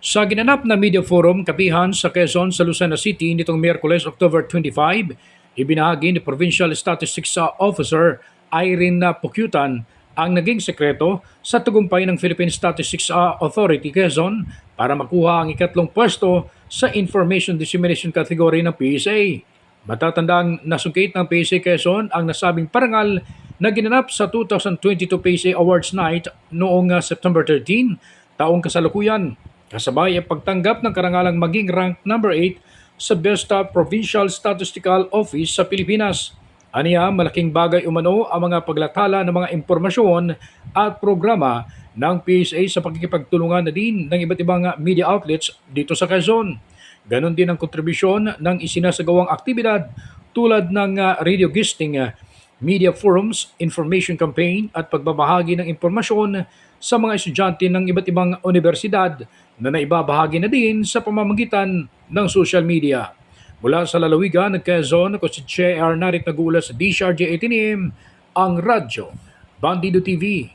Sa ginanap na media forum kapihan sa Quezon sa Lucena City nitong Miyerkules, October 25, ibinahagi ni Provincial Statistics Officer Irene Pukyutan ang naging sekreto sa tagumpay ng Philippine Statistics Authority Quezon para makuha ang ikatlong pwesto sa Information Dissemination category ng PSA. Matatandang nasungkit ng PSA Quezon ang nasabing parangal na ginanap sa 2022 PSA Awards Night noong uh, September 13, taong kasalukuyan. Kasabay ang pagtanggap ng karangalang maging rank number 8 sa Best uh, Provincial Statistical Office sa Pilipinas. Aniya, malaking bagay umano ang mga paglathala ng mga impormasyon at programa ng PSA sa pagkikipagtulungan na din ng iba't ibang media outlets dito sa Quezon. Ganon din ang kontribusyon ng isinasagawang aktibidad tulad ng uh, radio gisting, uh, media forums, information campaign at pagbabahagi ng impormasyon sa mga estudyante ng iba't ibang universidad na naibabahagi na din sa pamamagitan ng social media. Mula sa lalawigan ng Quezon, ako si Che Arnarit nag-uula sa DCRJ 18M, ang radyo, Bandido TV,